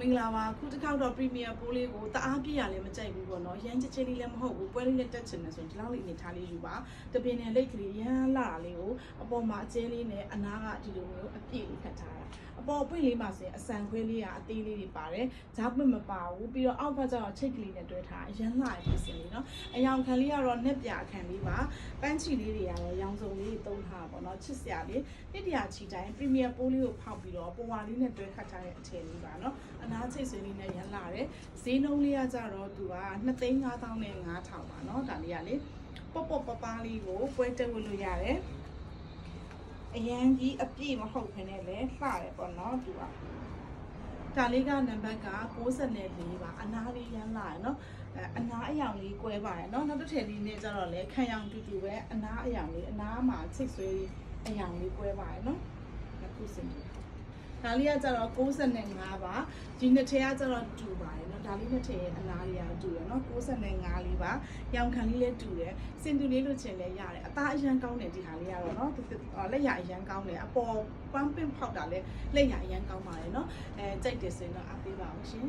မင်္ဂလာပါခုတစ်ခေါက်တော့ Premier ပိုးလေးကိုတအားပြည့်ရလည်းမကြိုက်ဘူးပေါ့နော်ရမ်းချစ်ချစ်လေးလည်းမဟုတ်ဘူးပွဲလေးနဲ့တက်ချင်တယ်ဆိုရင်ဒီလောက်လေးအနေထားလေးယူပါတပင်နဲ့လိတ်ကလေးရမ်းလာတာလေးကိုအပေါ်မှာအကျဲလေးနဲ့အနားကဒီလိုမျိုးအပြည့်လေးခတ်ထားတာအပေါ်ပွင့်လေးမှာဆိုရင်အဆန်ခွဲလေးကအသေးလေးတွေပါတယ်ဂျားပွင့်မပါဘူးပြီးတော့အောက်ဘက်ကျတော့ချိတ်ကလေးနဲ့တွဲထားအရမ်းလာရဖြစ်စင်လေးနော်အယောင်ခံလေးကတော့နှက်ပြအခန့်လေးပါပန်းချီလေးတွေကတော့ရောင်စုံလေးတွေသုံးထားတာပေါ့နော်ချစ်စရာလေးတစ်တရာချီတိုင်း Premier ပိုးလေးကိုဖောက်ပြီးတော့ပေါ်ဝါလေးနဲ့တွဲခတ်ထားတဲ့အထည်လေးပါနော်အနာချိတ်ဆွေးလေးနဲ့ရန်လာတယ်ဈေးနှုန်းလေးကကြတော့သူက2,5000နဲ့9000ပါเนาะဒါလေးကလေပေါ့ပေါ့ပပားလေးကိုပွဲတက်ဝတ်လို့ရတယ်အရန်ကြီးအပြည့်မဟုတ်ခင်နဲ့လည်းလှတယ်ပေါ့เนาะသူကဒါလေးကနံပါတ်က64ပါအနာလေးရန်လာရယ်เนาะအဲအနာအယောင်လေးကွဲပါတယ်เนาะနောက်တစ်ထည်လေးနဲ့ကြတော့လေခံရောင်တူတူပဲအနာအယောင်လေးအနာမှာချိတ်ဆွဲအယောင်လေးကွဲပါတယ်เนาะအခုစင်တယ် ဒါလေးကကျတော့65ပါဒီနှစ်ထည်ကကျတော့တူပါတယ်เนาะဒါလေးနှစ်ထည်ရဲ့အလားလေးကတူတယ်เนาะ65လေးပါရောင်ခံလေးလည်းတူတယ်စင်တူလေးလို့ချင်လဲရတယ်အသားအရန်ကောင်းတယ်ဒီဟာလေးကတော့เนาะလက်ရအရန်ကောင်းတယ်အပေါ်ပန်းပင်ဖောက်တာလဲလက်ရအရန်ကောင်းပါတယ်เนาะအဲကြိုက်တယ်ဆိုရင်တော့အားပေးပါအောင်ရှင်